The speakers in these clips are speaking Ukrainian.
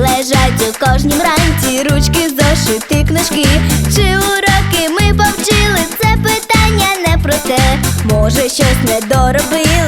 лежать у кожнім ранці, ручки, зошити, книжки. Чи уроки ми повчили? Це питання не про те, може щось не доробили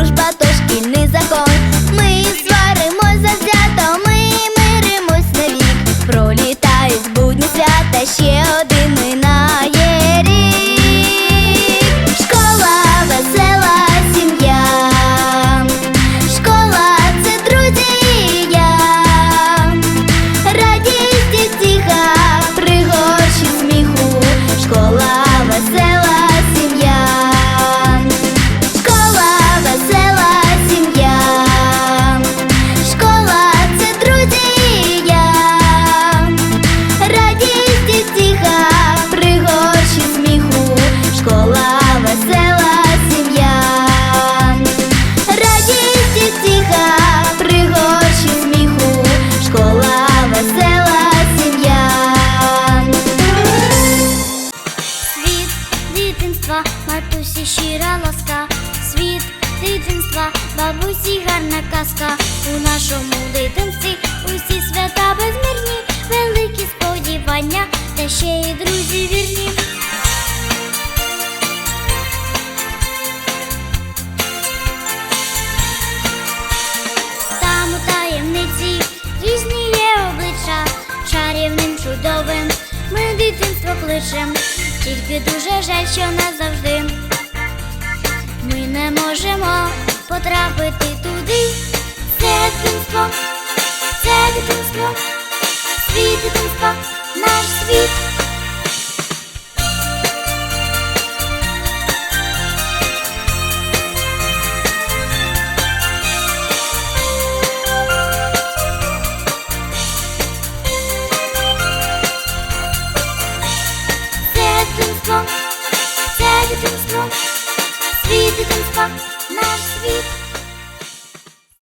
дружба то шкільний закон. Весела сім'я. Радість і втіха, сміху, школа весела сім'я. Світ дитинства, матусі щира ласка, світ дитинства, бабусі гарна казка. У нашому дитинстві усі свята безмірні, великі чудовим ми дитинство кличем, тільки дуже жаль, що назавжди ми не можемо потрапити туди. Це дитинство, це дитинство, світ дитинство, наш світ.